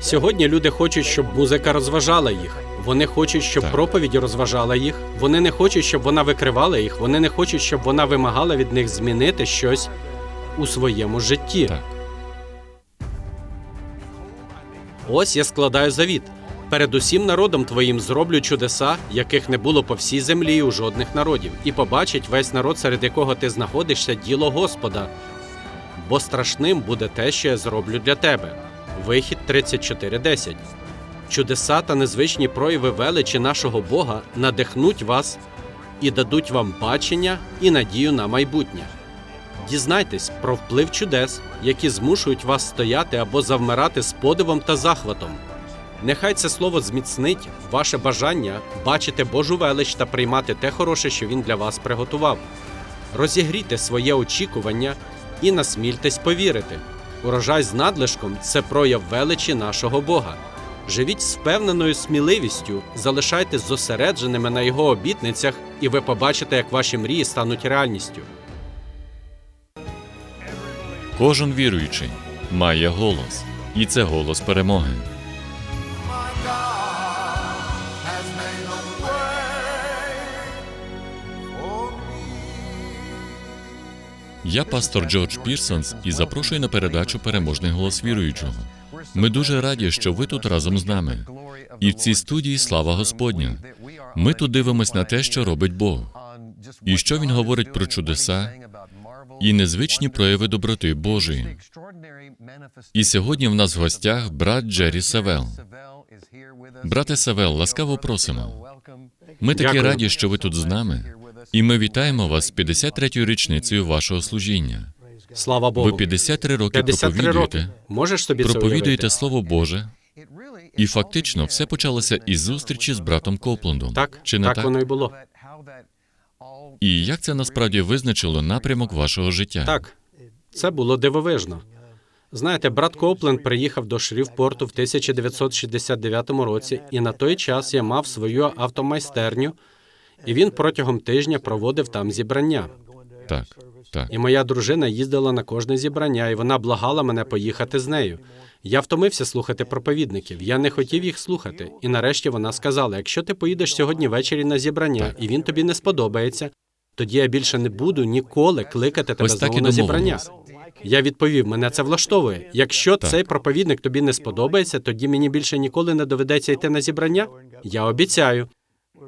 Сьогодні люди хочуть, щоб музика розважала їх. Вони хочуть, щоб Так. проповідь розважала їх. Вони не хочуть, щоб вона викривала їх. Вони не хочуть, щоб вона вимагала від них змінити щось у своєму житті. Так. Ось я складаю завіт. Перед усім народом твоїм зроблю чудеса, яких не було по всій землі у жодних народів, і побачить весь народ, серед якого ти знаходишся, діло Господа. Бо страшним буде те, що я зроблю для тебе. Вихід 34.10. Чудеса та незвичні прояви величі нашого Бога надихнуть вас і дадуть вам бачення і надію на майбутнє. Дізнайтесь про вплив чудес, які змушують вас стояти або завмирати з подивом та захватом. Нехай це слово зміцнить ваше бажання бачити Божу велич та приймати те хороше, що він для вас приготував. Розігрійте своє очікування і насмільтесь повірити. Урожай з надлишком це прояв величі нашого Бога. Живіть з впевненою сміливістю, залишайтесь зосередженими на його обітницях, і ви побачите, як ваші мрії стануть реальністю. Кожен віруючий має голос, і це голос перемоги. Я пастор Джордж Пірсонс і запрошую на передачу Переможний голос віруючого. Ми дуже раді, що ви тут разом з нами. І в цій студії слава Господня. Ми тут дивимось на те, що робить Бог, і що він говорить про чудеса і незвичні прояви доброти Божої. І сьогодні в нас в гостях брат Джері Савел. Брате Савел, ласкаво просимо. Ми такі Дякую. раді, що ви тут з нами, і ми вітаємо вас з 53-ю річницею вашого служіння. Слава Богу. Ви 53 роки 53 роки. проповідуєте, Можеш собі це проповідуєте уявити? Слово Боже, і фактично все почалося із зустрічі з братом Коплендом. Так, Чи не так, так? воно і було. І як це насправді визначило напрямок вашого життя? Так, це було дивовижно. Знаєте, брат Копленд приїхав до Шрівпорту в 1969 році, і на той час я мав свою автомайстерню, і він протягом тижня проводив там зібрання. Так, так. І моя дружина їздила на кожне зібрання, і вона благала мене поїхати з нею. Я втомився слухати проповідників. Я не хотів їх слухати. І нарешті вона сказала: якщо ти поїдеш сьогодні ввечері на зібрання, і він тобі не сподобається, тоді я більше не буду ніколи кликати тебе Ось так знову і на зібрання. Я відповів, мене це влаштовує. Якщо Так. цей проповідник тобі не сподобається, тоді мені більше ніколи не доведеться йти на зібрання. Я обіцяю.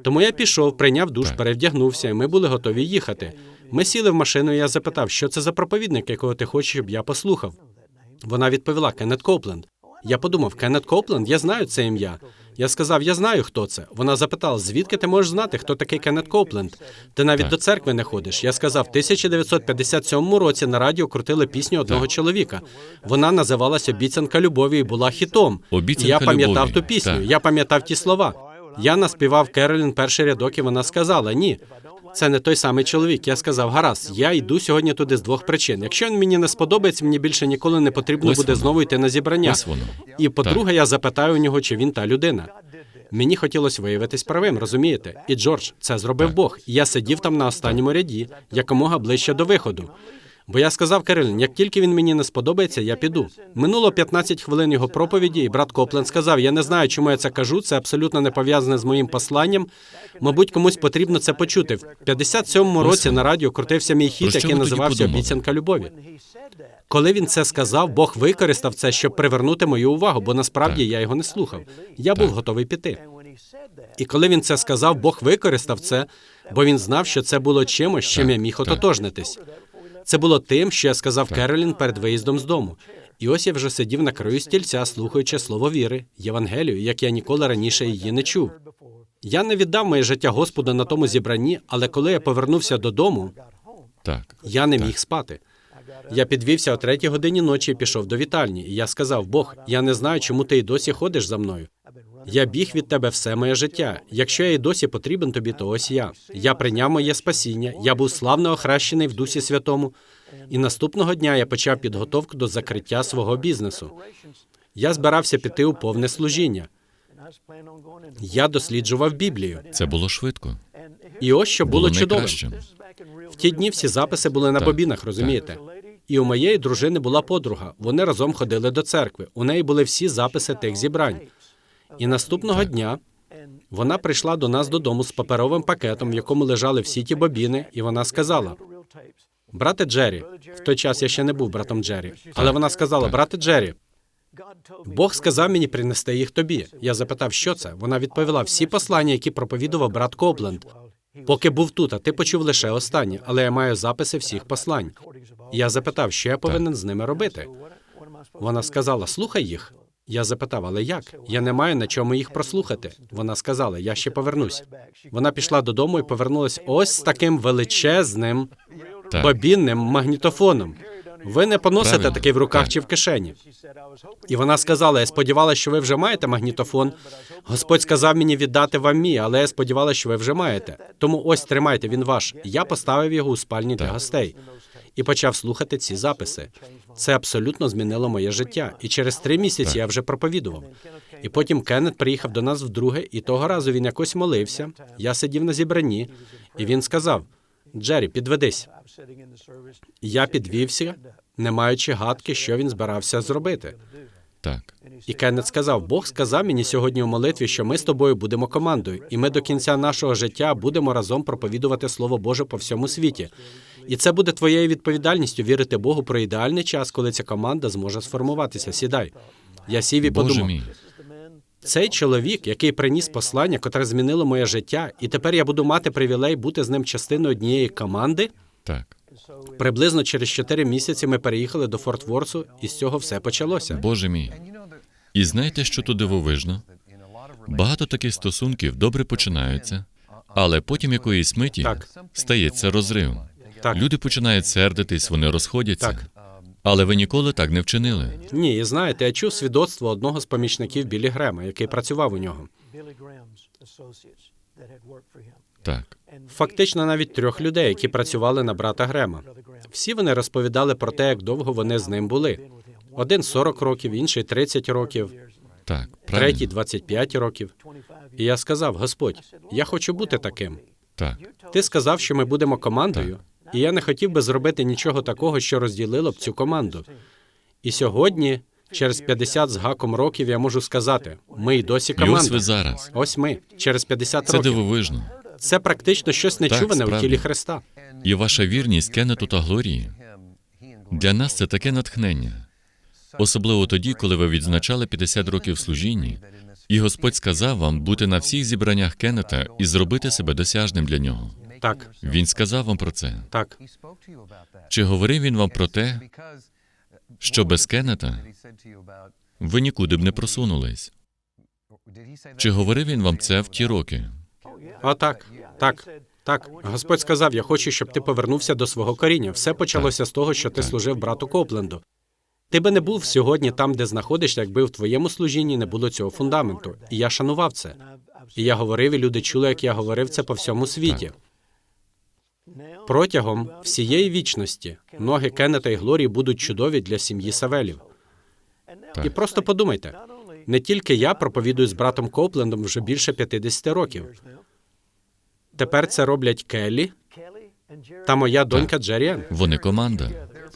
Тому я пішов, прийняв душ, Так. перевдягнувся, і ми були готові їхати. Ми сіли в машину, і я запитав, що це за проповідник, якого ти хочеш, щоб я послухав. Вона відповіла Кеннет Копленд. Я подумав, Кеннет Копленд, я знаю це ім'я. Я сказав, я знаю, хто це. Вона запитала, звідки ти можеш знати, хто такий Кеннет Копленд? Ти навіть Так. до церкви не ходиш. Я сказав, в 1957 році на радіо крутили пісню одного Так. чоловіка. Вона називалась Обіцянка любові і була хітом. Обіцянка і я пам'ятав ту пісню. Так. Я пам'ятав ті слова. Я наспівав Керолін перший рядок, і вона сказала: ні. Це не той самий чоловік. Я сказав, гаразд, я йду сьогодні туди з двох причин. Якщо він мені не сподобається, мені більше ніколи не потрібно Ось буде воно. знову йти на зібрання. Ось воно. І по-друге, я запитаю у нього, чи він та людина. Мені хотілося виявитись правим, розумієте? І Джордж, це зробив Бог. Я сидів там на останньому ряді, якомога ближче до виходу. Бо я сказав Кирилін, як тільки він мені не сподобається, я піду. Минуло 15 хвилин його проповіді, і брат Копленд сказав: Я не знаю, чому я це кажу. Це абсолютно не пов'язане з моїм посланням. Мабуть, комусь потрібно це почути. В 57-му році на радіо крутився мій хіт, який називався? Обіцянка любові. Коли він це сказав, Бог використав це, щоб привернути мою увагу, бо насправді Так. я його не слухав. Я був Так. готовий піти. І коли він це сказав, Бог використав це, бо він знав, що це було чимось, чим Так, я міг ототожнитись. Це було тим, що я сказав Так. Керолін перед виїздом з дому. І ось я вже сидів на краю стільця, слухаючи слово віри, Євангелію, як я ніколи раніше її не чув. Я не віддав моє життя Господу на тому зібранні, але коли я повернувся додому, Так. я не міг спати. Я підвівся о третій годині ночі і пішов до вітальні. І я сказав: Бог, я не знаю, чому ти й досі ходиш за мною. Я біг від тебе все моє життя. Якщо я й досі потрібен тобі, то ось я. Я прийняв моє спасіння. Я був славно охрещений в Дусі Святому. І наступного дня я почав підготовку до закриття свого бізнесу. Я збирався піти у повне служіння. Я досліджував Біблію. Це було швидко. І ось що було, чудовим. найкращим. В ті дні всі записи були на Так, бобінах, розумієте? І у моєї дружини була подруга. Вони разом ходили до церкви. У неї були всі записи тих зібрань. І наступного дня вона прийшла до нас додому з паперовим пакетом, в якому лежали всі ті бобіни, і вона сказала: Брате Джері, в той час я ще не був братом Джері, але вона сказала: Брате Джері, Бог сказав мені принести їх тобі. Я запитав, що це. Вона відповіла: всі послання, які проповідував брат Копленд. Поки був тут, а ти почув лише останні, але я маю записи всіх послань. Я запитав, що я повинен з ними робити. Вона сказала: слухай їх. Я запитав, але як? Я не маю на чому їх прослухати. Вона сказала, я ще повернусь. Вона пішла додому і повернулась ось з таким величезним Так. бобінним магнітофоном. Ви не поносите Правильно. такий в руках Так. чи в кишені. І вона сказала: Я сподівалася, що ви вже маєте магнітофон. Господь сказав мені віддати вам мій, але я сподівалася, що ви вже маєте. Тому ось тримайте, він ваш. Я поставив його у спальні для гостей і почав слухати ці записи. Це абсолютно змінило моє життя. І через три місяці я вже проповідував. І потім Кеннет приїхав до нас вдруге, і того разу він якось молився. Я сидів на зібранні, і він сказав: Джері, підведись. Я підвівся, не маючи гадки, що він збирався зробити. Так. І Кеннет сказав: Бог сказав мені сьогодні у молитві, що ми з тобою будемо командою, і ми до кінця нашого життя будемо разом проповідувати Слово Боже по всьому світі. І це буде твоєю відповідальністю вірити Богу про ідеальний час, коли ця команда зможе сформуватися. Сідай. Я сів і Боже подумав. мій. Цей чоловік, який приніс послання, котре змінило моє життя, і тепер я буду мати привілей бути з ним частиною однієї команди. Так. Приблизно через чотири місяці ми переїхали до Форт Ворсу, і з цього все почалося. Боже мій. І знаєте, що тут дивовижно? Багато таких стосунків добре починаються, але потім якоїсь миті Так. стається розрив. Так. Люди починають сердитись, вони розходяться. Так. Але ви ніколи так не вчинили. Ні, і знаєте, я чув свідоцтво одного з помічників Білі Грема, який працював у нього. Так. Фактично навіть трьох людей, які працювали на брата Грема. Всі вони розповідали про те, як довго вони з ним були. Один 40 років, інший 30 років, Так. третій Правильно. 25 років. І я сказав: Господь, я хочу бути таким. Так. Ти сказав, що ми будемо командою, і я не хотів би зробити нічого такого, що розділило б цю команду. І сьогодні, через 50 з гаком років, я можу сказати: ми й досі І ось ви команда. зараз. Ось ми через 50 Це років. дивовижно. Це практично щось нечуване у справді. тілі Христа. І ваша вірність Кеннету та Глорії для нас це таке натхнення. Особливо тоді, коли ви відзначали 50 років служінні, і Господь сказав вам бути на всіх зібраннях Кеннета і зробити себе досяжним для нього. Так, Він сказав вам про це. так. Чи говорив він вам про те, що без Кеннета ви нікуди б не просунулись? Чи говорив він вам це в ті роки? А так, так, так. Господь сказав: Я хочу, щоб ти повернувся до свого коріння. Все почалося з того, що ти служив брату Копленду. Ти би не був сьогодні там, де знаходишся, якби в твоєму служінні не було цього фундаменту. І я шанував це. І я говорив, і люди чули, як я говорив це по всьому світі. Протягом всієї вічності ноги Кеннета і Глорії будуть чудові для сім'ї Савелів. І просто подумайте, не тільки я проповідую з братом Коплендом вже більше 50 років. Тепер це роблять Келлі та моя донька Джеріан. Вони команда.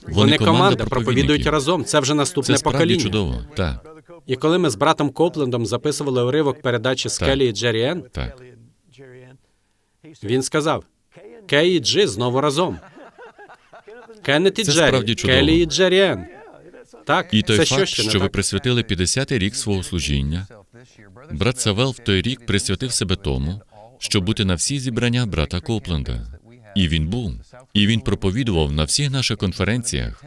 Вони команда проповідують разом. Це вже наступне Це справді покоління. чудово. Так, І коли ми з братом Коплендом записували уривок передачі з Так. Келлі і Джеріан, так. він сказав: Кей і Джи знову разом. Кеннет і Це Джері, справді чудово. Келлі і Джеріан. Так, І той це факт, що не що ви присвятили 50-й рік свого служіння, брат Савел в той рік присвятив себе тому, щоб бути на всі зібрання брата Копленда. І він був. І він проповідував на всіх наших конференціях,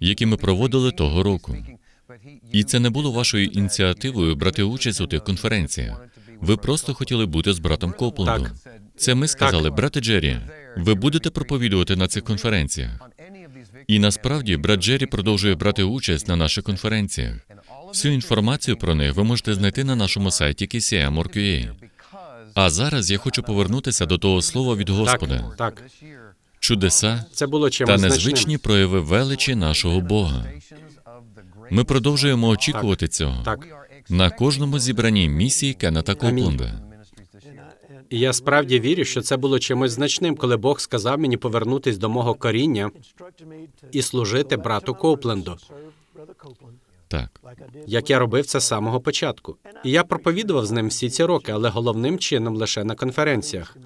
які ми проводили того року. І це не було вашою ініціативою брати участь у тих конференціях. Ви просто хотіли бути з братом Коплендом. Це ми сказали, брате Джері, ви будете проповідувати на цих конференціях. І насправді брат Джері продовжує брати участь на наших конференціях. Всю інформацію про них ви можете знайти на нашому сайті KCM.org.ua. А зараз я хочу повернутися до того слова від Господа. Так, так. Чудеса Це було та незвичні значним. прояви величі нашого Бога. Ми продовжуємо очікувати цього Так. на кожному зібранні місії Кеннета Амінь. Копленда. І я справді вірю, що це було чимось значним, коли Бог сказав мені повернутись до мого коріння і служити брату Коупленду, Так, як я робив це з самого початку. І я проповідував з ним всі ці роки, але головним чином лише на конференціях.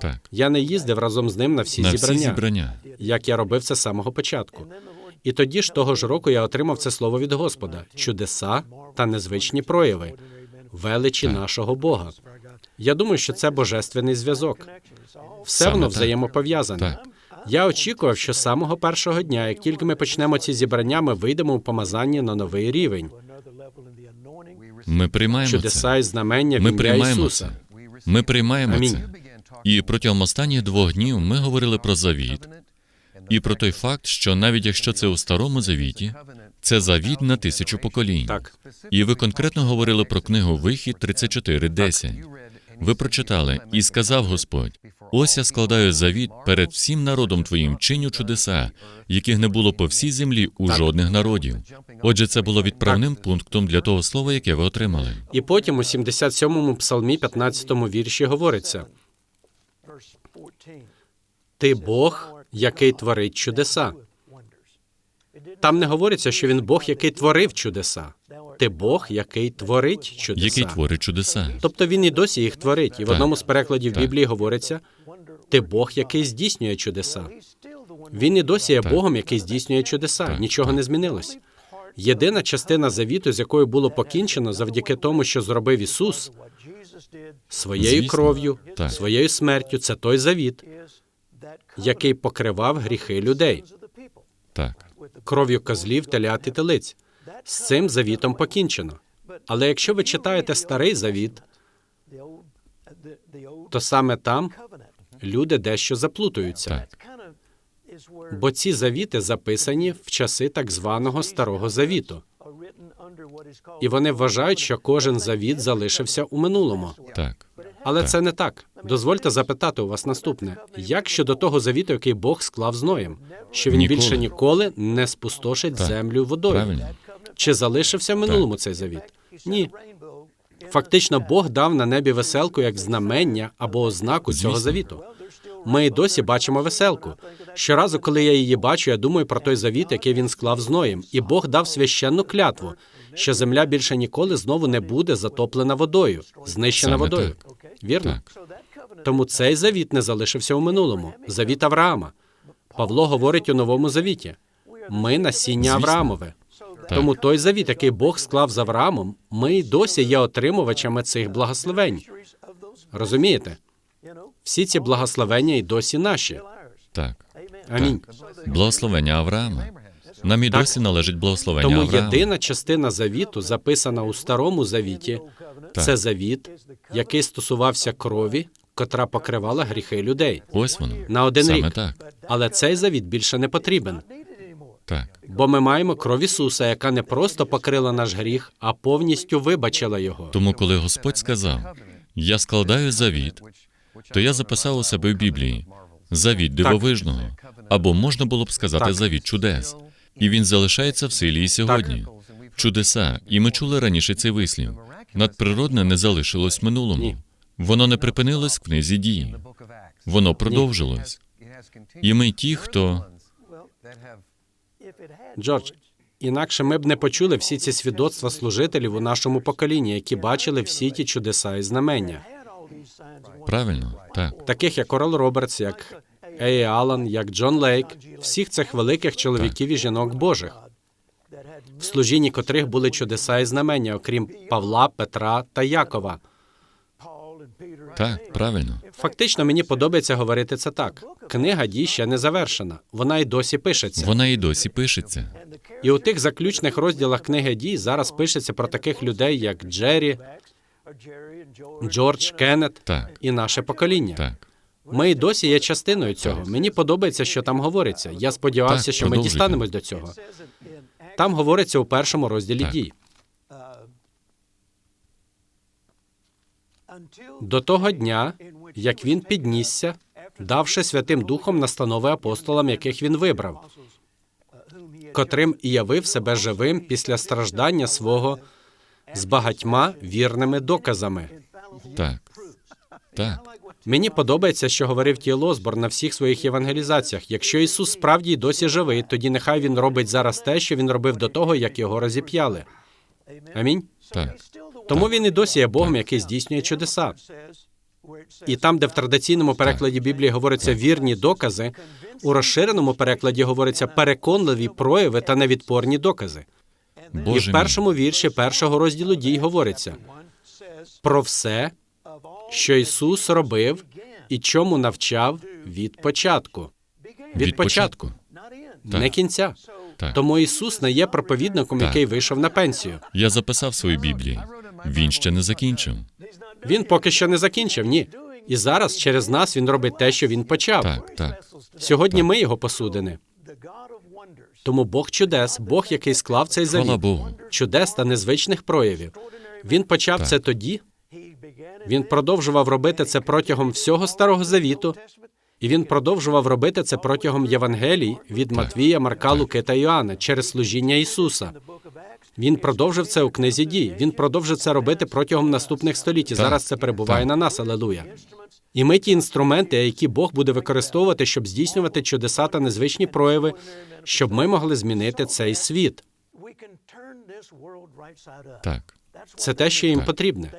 так. Я не їздив разом з ним на всі На всі зібрання, зібрання. як я робив це з самого початку. І тоді ж того ж року я отримав це слово від Господа: чудеса та незвичні прояви, величі нашого Бога. Я думаю, що це божественний зв'язок. Все Саме воно так. взаємопов'язане. Так. Я очікував, що з самого першого дня, як тільки ми почнемо ці зібрання, ми вийдемо в помазання на новий рівень. Ми приймаємо Чудеса це. і знамення в Ми ім'я приймаємо Ісуса. це. Ми приймаємо Амінь. це. І протягом останніх двох днів ми говорили про завіт і про той факт, що навіть якщо це у старому завіті, це завіт на тисячу поколінь. Так. І ви конкретно говорили про книгу Вихід 34.10. Ви прочитали, і сказав Господь: ось я складаю завіт перед всім народом твоїм, чиню чудеса, яких не було по всій землі у жодних народів. Отже, це було відправним пунктом для того слова, яке ви отримали. І потім у 77-му псалмі, 15-му вірші говориться: Ти Бог, який творить чудеса. Там не говориться, що він Бог, який творив чудеса. Ти Бог, який творить чудеса. Який творить чудеса. Тобто він і досі їх творить. І в одному з перекладів Так. Біблії говориться: ти Бог, який здійснює чудеса. Він і досі є Так. Богом, який здійснює чудеса. Так, Нічого так. не змінилось. Єдина частина завіту, з якою було покінчено завдяки тому, що зробив Ісус своєю Звісно. кров'ю, Так. своєю смертю, це той завіт, який покривав гріхи людей, Так, кров'ю козлів, телят і телиць. З цим завітом покінчено. Але якщо ви читаєте старий завіт, то саме там люди дещо заплутуються. Бо ці завіти записані в часи так званого старого завіту, і вони вважають, що кожен завіт залишився у минулому. так. Але Так. це не так. Дозвольте запитати у вас наступне: як щодо того завіту, який Бог склав з Ноєм, що він Ніколи. більше ніколи не спустошить Так. землю водою? Правильно. Чи залишився в минулому цей завіт? Ні. Фактично, Бог дав на небі веселку як знамення або ознаку цього завіту. Ми й досі бачимо веселку. Щоразу, коли я її бачу, я думаю про той завіт, який він склав з Ноєм. І Бог дав священну клятву, що земля більше ніколи знову не буде затоплена водою, знищена Саме водою. Вірно? Так. Тому цей завіт не залишився у минулому. Завіт Авраама. Павло говорить у новому завіті. Ми насіння Звісно. Авраамове. Так. Тому той завіт, який Бог склав з Авраамом, ми й досі є отримувачами цих благословень. Розумієте? Всі ці благословення й досі наші. Так. Амінь. Благословення Авраама. Нам і Так. досі належить благословення Тому Авраама. єдина частина завіту, записана у старому завіті, Так. це завіт, який стосувався крові, котра покривала гріхи людей Ось воно. на один Саме рік. так. Але цей завіт більше не потрібен, Так. бо ми маємо кров Ісуса, яка не просто покрила наш гріх, а повністю вибачила його. Тому, коли Господь сказав: Я складаю завіт, то я записав у себе в Біблії завіт дивовижного, або можна було б сказати Так. завіт чудес. І він залишається в силі і сьогодні. Чудеса, і ми чули раніше цей вислів. Надприродне не залишилось в минулому. Ні. Воно не припинилось в книзі дії. Воно продовжилось. І ми ті, хто Джордж, інакше ми б не почули всі ці свідоцтва служителів у нашому поколінні, які бачили всі ті чудеса і знамення, правильно, так, таких як Орел Робертс, як Ей Аллан, як Джон Лейк, всіх цих великих чоловіків і жінок Божих, в служінні котрих були чудеса і знамення, окрім Павла, Петра та Якова. Так, правильно. Фактично, мені подобається говорити це так. Книга дій ще не завершена, вона й досі пишеться. Вона і досі пишеться. І у тих заключних розділах книги дій зараз пишеться про таких людей, як Джері, Джордж, Кеннет Так, і наше покоління. так. Ми й досі є частиною цього. Мені подобається, що там говориться. Я сподівався, Так, що ми продовжуйте. дістанемось до цього. Там говориться у першому розділі Так. дій. До того дня, як він піднісся, давши Святим Духом настанови апостолам, яких він вибрав, котрим і явив себе живим після страждання свого з багатьма вірними доказами. Так. Так, Мені подобається, що говорив Тіл Осборн на всіх своїх євангелізаціях. Якщо Ісус справді й досі живий, тоді нехай він робить зараз те, що він робив до того, як його розіп'яли. Амінь. так, Тому він і досі є Богом, який здійснює чудеса. І там, де в традиційному перекладі Біблії говориться вірні докази, у розширеному перекладі говориться переконливі прояви та невідпорні докази. І в першому вірші першого розділу дій говориться про все, що Ісус робив і чому навчав від початку. Від початку, Так. не кінця. Так. Тому Ісус не є проповідником, Так. який вийшов на пенсію. Я записав свої Біблії. Він ще не закінчив. Він поки що не закінчив, ні. І зараз через нас він робить те, що він почав. Так, так, Сьогодні ми його посудини. Тому Бог чудес, Бог, який склав цей хвала завіт, Богу. чудес та незвичних проявів. Він почав Так. це тоді. Він продовжував робити це протягом всього старого завіту, і він продовжував робити це протягом Євангелій від Матвія, Марка, Луки та Йоанна через служіння Ісуса. Він продовжив це у книзі дій. Він продовжив це робити протягом наступних століть. І зараз це перебуває на нас. Алелуя. І ми ті інструменти, які Бог буде використовувати, щоб здійснювати чудеса та незвичні прояви, щоб ми могли змінити цей світ. Так, Це те, що їм Так. потрібне.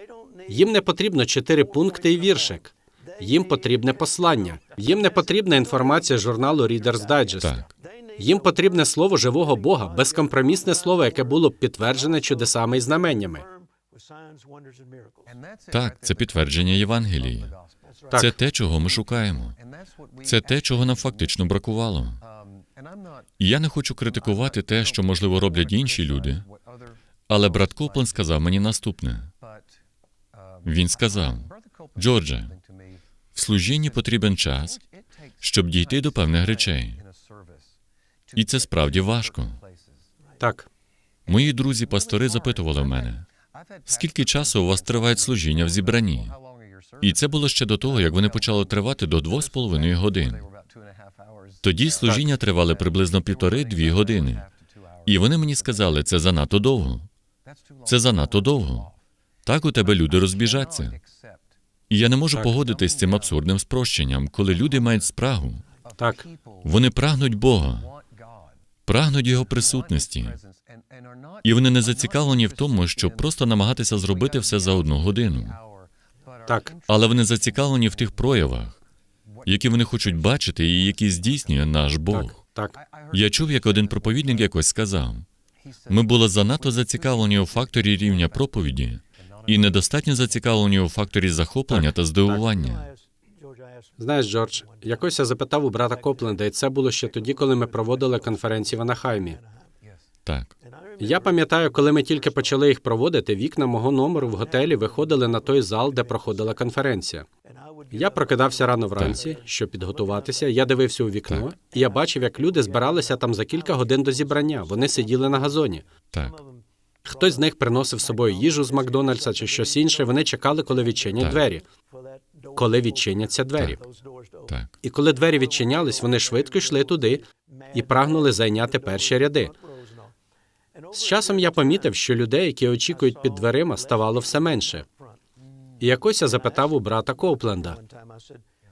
Їм не потрібно чотири пункти і віршик. Їм потрібне послання. Їм не потрібна інформація з журналу Reader's Digest. так, Їм потрібне слово живого Бога, безкомпромісне слово, яке було б підтверджене чудесами і знаменнями. так. Це підтвердження Євангелії. Так. Це те, чого ми шукаємо. Це те, чого нам фактично бракувало. І я не хочу критикувати те, що можливо роблять інші люди. Але брат Коплен сказав мені наступне: він сказав: Джордже, в служінні потрібен час, щоб дійти до певних речей. І це справді важко. Так, Мої друзі-пастори запитували в мене, скільки часу у вас триває служіння в зібранні? І це було ще до того, як вони почали тривати до двох з половиною годин. Тоді служіння тривали приблизно півтори-дві години. І вони мені сказали, це занадто довго. Це занадто довго. Так у тебе люди розбіжаться. І я не можу погодитись з цим абсурдним спрощенням, коли люди мають спрагу. так, Вони прагнуть Бога, прагнуть Його присутності. І вони не зацікавлені в тому, щоб просто намагатися зробити все за одну годину. так, Але вони зацікавлені в тих проявах, які вони хочуть бачити і які здійснює наш Бог. так. Я чув, як один проповідник якось сказав: ми були занадто зацікавлені у факторі рівня проповіді і недостатньо зацікавлені у факторі захоплення та здивування. Знаєш, Джордж, якось я запитав у брата Копленда, і це було ще тоді, коли ми проводили конференції в Анахаймі. Так, Я пам'ятаю, коли ми тільки почали їх проводити, вікна мого номеру в готелі виходили на той зал, де проходила конференція. Я прокидався рано вранці, щоб підготуватися. Я дивився у вікно, і я бачив, як люди збиралися там за кілька годин до зібрання. Вони сиділи на газоні. так, Хтось з них приносив з собою їжу з Макдональдса чи щось інше. Вони чекали, коли відчинять Так. двері. Коли відчиняться двері. так, І коли двері відчинялись, вони швидко йшли туди і прагнули зайняти перші ряди. З часом я помітив, що людей, які очікують під дверима, ставало все менше. І якось я запитав у брата Коупленда: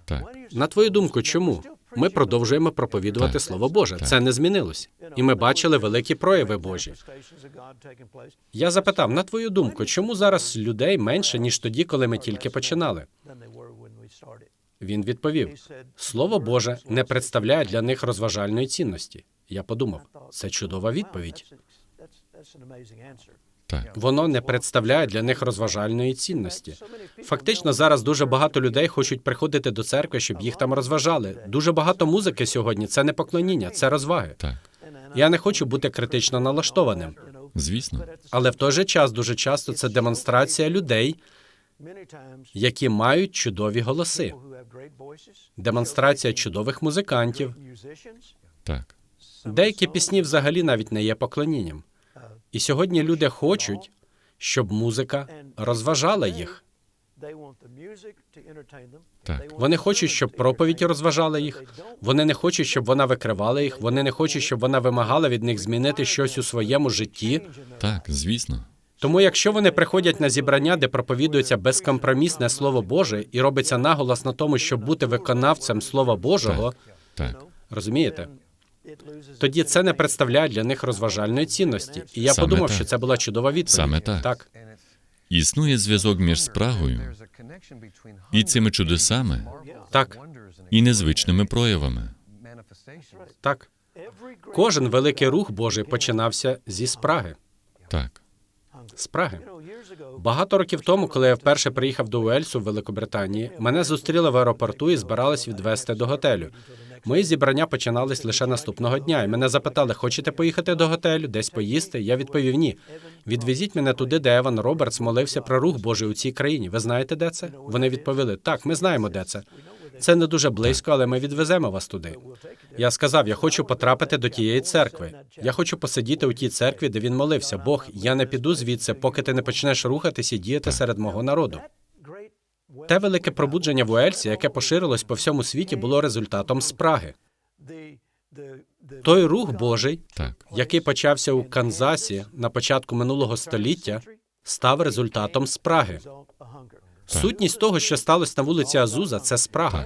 так. на твою думку, чому? Ми продовжуємо проповідувати. Слово Боже. Це не змінилось. І ми бачили великі прояви Божі. Я запитав, на твою думку, чому зараз людей менше, ніж тоді, коли ми тільки починали? Він відповів: Слово Боже не представляє для них розважальної цінності. Я подумав, це чудова відповідь. Так, Воно не представляє для них розважальної цінності. Фактично, зараз дуже багато людей хочуть приходити до церкви, щоб їх там розважали. Дуже багато музики сьогодні. Це не поклоніння, це розваги. так. Я не хочу бути критично налаштованим, Звісно, але в той же час дуже часто це демонстрація людей, які мають чудові голоси, демонстрація чудових музикантів. так, Деякі пісні взагалі навіть не є поклонінням. І сьогодні люди хочуть, щоб музика розважала їх. так, Вони хочуть, щоб проповідь розважала їх. Вони не хочуть, щоб вона викривала їх. Вони не хочуть, щоб вона вимагала від них змінити щось у своєму житті. так, звісно. Тому, якщо вони приходять на зібрання, де проповідується безкомпромісне слово Боже, і робиться наголос на тому, щоб бути виконавцем Слова Божого, Так. розумієте? Тоді це не представляє для них розважальної цінності. І я Саме подумав, так. що це була чудова відповідь. Саме так. Так, Існує зв'язок між спрагою і цими чудесами так, і незвичними проявами. так. Кожен великий рух Божий починався зі спраги. Так. Спраги. Багато років тому, коли я вперше приїхав до Уельсу в Великобританії, мене зустріли в аеропорту і збирались відвезти до готелю. Мої зібрання починались лише наступного дня, і мене запитали, хочете поїхати до готелю, десь поїсти? Я відповів ні. Відвезіть мене туди, де Еван Робертс молився про рух Божий у цій країні. Ви знаєте, де це? Вони відповіли: так, ми знаємо, де це. Це не дуже близько, але ми відвеземо вас туди. Я сказав: я хочу потрапити до тієї церкви. Я хочу посидіти у тій церкві, де він молився. Бог, я не піду звідси, поки ти не почнеш рухатись і діяти серед мого народу. Те велике пробудження в Уельсі, яке поширилось по всьому світі, було результатом спраги. Той рух Божий, Так. який почався у Канзасі на початку минулого століття, став результатом спраги. Сутність того, що сталося на вулиці Азуза, це спрага.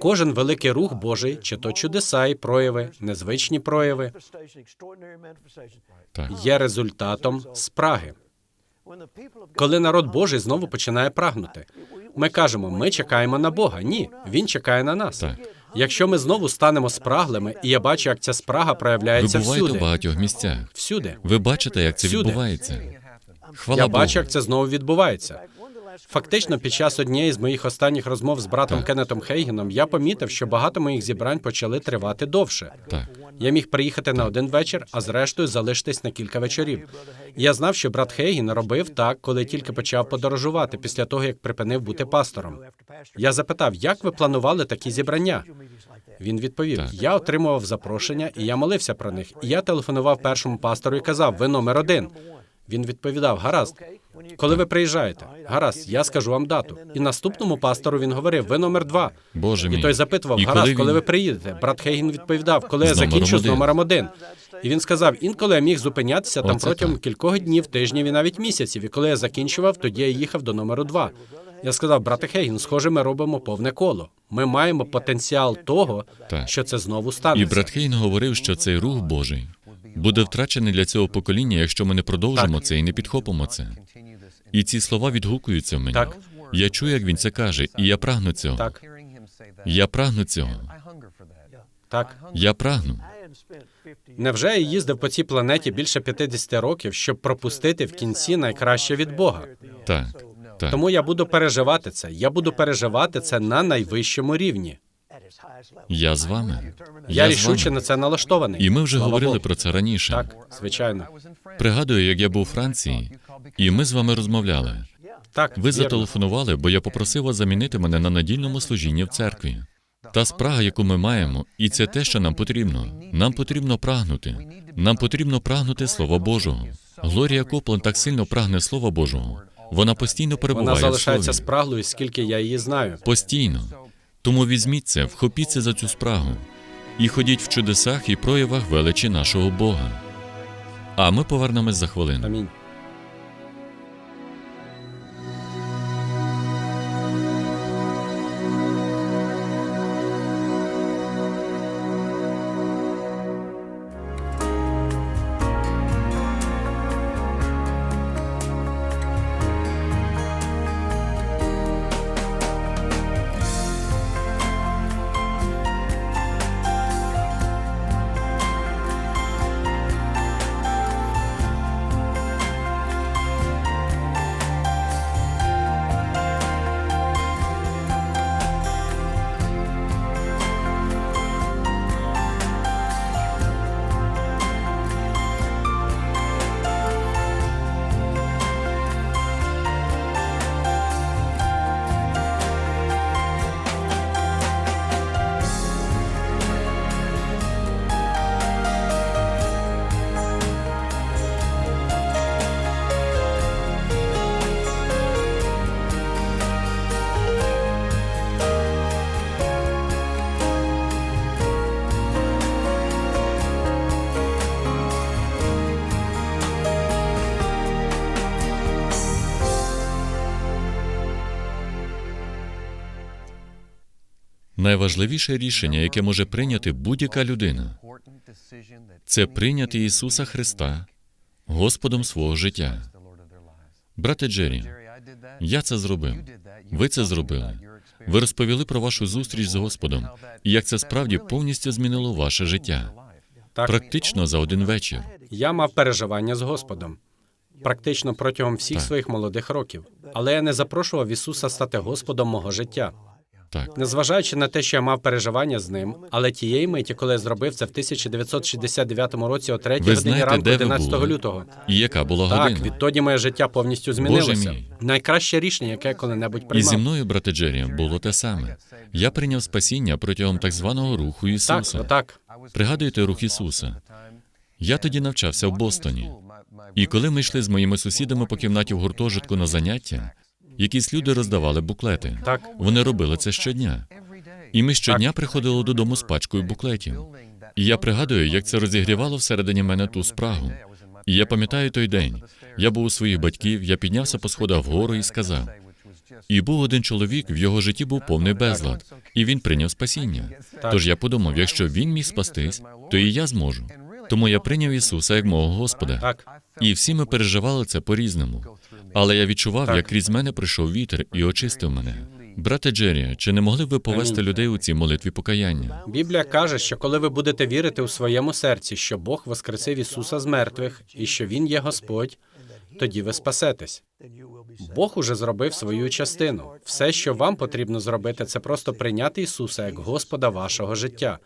Кожен великий рух Божий, чи то чудеса і прояви, незвичні прояви, Так. є результатом спраги. Коли народ Божий знову починає прагнути, ми кажемо, ми чекаємо на Бога. Ні, він чекає на нас. Так. Якщо ми знову станемо спраглими, і я бачу, як ця спрага Ви проявляється буваєте в багатьох місцях. всюди. Ви бачите, як це Всюди. відбувається. Хвала Я Богу. бачу, як це знову відбувається. Фактично, під час однієї з моїх останніх розмов з братом Так. Кеннетом Хейгеном я помітив, що багато моїх зібрань почали тривати довше. Так. Я міг приїхати на один вечір, а зрештою залишитись на кілька вечорів. Я знав, що брат Хейген робив так, коли тільки почав подорожувати після того, як припинив бути пастором. Я запитав, як ви планували такі зібрання? Він відповів: Так. Я отримував запрошення, і я молився про них. І я телефонував першому пастору і казав: Ви номер один. Він відповідав: Гаразд. Коли ви приїжджаєте? Гаразд, я скажу вам дату. І наступному пастору він говорив: Ви номер два. Боже І той запитував: І Гаразд, коли коли ви приїдете? Брат Хейген відповідав, коли я закінчу з номером один. І він сказав: інколи я міг зупинятися там Оце протягом так. кількох днів, тижнів і навіть місяців. І коли я закінчував, тоді я їхав до номеру два. Я сказав, брате Хейген, схоже, ми робимо повне коло. Ми маємо потенціал того, Так. що це знову І брат Хейн говорив, що цей рух Божий буде втрачений для цього покоління, якщо ми не продовжимо це і не підхопимо це. І ці слова відгукуються в мені. Так. Я чую, як він це каже, і я прагну цього. Так, Я прагну цього. так. Я прагну. Невже я їздив по цій планеті більше 50 років, щоб пропустити в кінці найкраще від Бога? Так. Так. Тому я буду переживати це. Я буду переживати це на найвищому рівні. Я з вами. Я, з рішуче на це налаштований. І ми вже Слава говорили Богу. про це раніше. Так, звичайно. Пригадую, як я був у Франції, і ми з вами розмовляли. Так, Ви вірно. зателефонували, бо я попросив вас замінити мене на надільному служінні в церкві. Та спрага, яку ми маємо, і це те, що нам потрібно. Нам потрібно прагнути. Нам потрібно прагнути Слова Божого. Глорія Коплан так сильно прагне Слова Божого. Вона постійно перебуває Вона в залишається слові. спраглою, скільки я її знаю. Постійно. Тому візьміть це, вхопіться за цю спрагу і ходіть в чудесах і проявах величі нашого Бога. А ми повернемось за хвилину. Амінь. Найважливіше рішення, яке може прийняти будь-яка людина, це прийняти Ісуса Христа Господом свого життя. Брате Джері, я це зробив. Ви це зробили. Ви розповіли про вашу зустріч з Господом і як це справді повністю змінило ваше життя. Так, Практично за один вечір. я мав переживання з Господом. Практично протягом всіх Так. своїх молодих років. Але я не запрошував Ісуса стати Господом мого життя. Так, Незважаючи на те, що я мав переживання з ним, але тієї миті, коли я зробив це в 1969 році о 3 Ви годині знаєте, ранку де ви 11 були? лютого. і яка була Так, година? відтоді моє життя повністю змінилося. мій. Найкраще рішення, яке я коли-небудь І приймав. зі мною, брате Джері, було те саме. Я прийняв спасіння протягом так званого руху Так, Ісуса. отак. Пригадуєте рух Ісуса? Я тоді навчався в Бостоні. І коли ми йшли з моїми сусідами по кімнаті в гуртожитку на заняття, якісь люди роздавали буклети. Так. Вони робили це щодня. І ми щодня приходили додому з пачкою буклетів. І я пригадую, як це розігрівало всередині мене ту спрагу. І я пам'ятаю той день. Я був у своїх батьків, я піднявся по сходах вгору і сказав: і був один чоловік, в його житті був повний безлад, і він прийняв спасіння. Тож я подумав, якщо він міг спастись, то і я зможу. Тому я прийняв Ісуса як мого Господа. Так. І всі ми переживали це по-різному. Але я відчував, Так. як крізь мене прийшов вітер і очистив мене. Брате Джері, чи не могли б ви повести людей у цій молитві покаяння? Біблія каже, що коли ви будете вірити у своєму серці, що Бог воскресив Ісуса з мертвих і що Він є Господь, тоді ви спасетесь. Бог уже зробив свою частину. Все, що вам потрібно зробити, це просто прийняти Ісуса як Господа вашого життя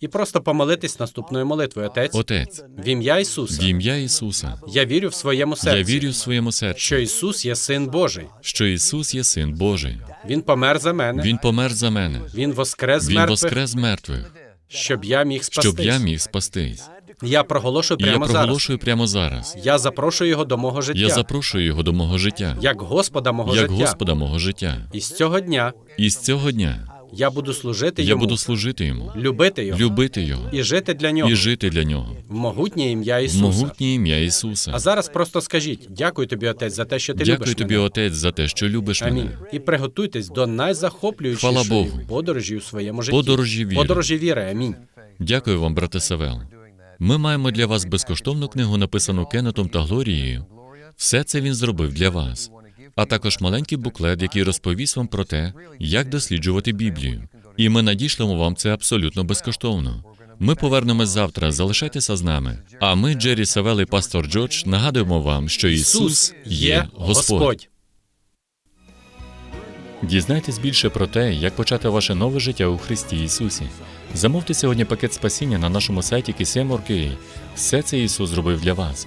і просто помолитись наступною молитвою. Отець, Отець, в ім'я Ісуса. в ім'я Ісуса, Я вірю в своєму серці, я вірю в своєму серці, що Ісус є Син Божий. що Ісус є Син Божий. Він помер за мене. Він помер за мене. Він воскрес з Він мертвих, воскрес з мертвих, щоб я міг спастись. щоб я міг спастись. Я проголошую І я прямо зараз. проголошую прямо зараз. Я запрошую його до мого життя. Я запрошую його до мого життя, як Господа мого як життя. Господа мого життя. І з цього дня І з цього дня я буду служити я йому, буду служити йому, любити його любити його і жити для нього і жити для нього. в могутнє ім'я В могутнє ім'я А зараз просто скажіть: дякую тобі, Отець, за те, що ти Дякую любиш тобі, мене. Отець, за те, що любиш Амінь. мене. І приготуйтесь до найзахоплюючішої подорожі у своєму житті. Подорожі віри. Подорожі віри. Амінь. Дякую вам, брате Савел. Ми маємо для вас безкоштовну книгу, написану Кеннетом та Глорією. Все це він зробив для вас. А також маленький буклет, який розповість вам про те, як досліджувати Біблію. І ми надішлемо вам це абсолютно безкоштовно. Ми повернемось завтра. Залишайтеся з нами. А ми, Джері Савел і пастор Джордж, нагадуємо вам, що Ісус є Господь. Дізнайтесь більше про те, як почати ваше нове життя у Христі Ісусі. Замовте сьогодні пакет спасіння на нашому сайті KCM.org.ua. Все це Ісус зробив для вас.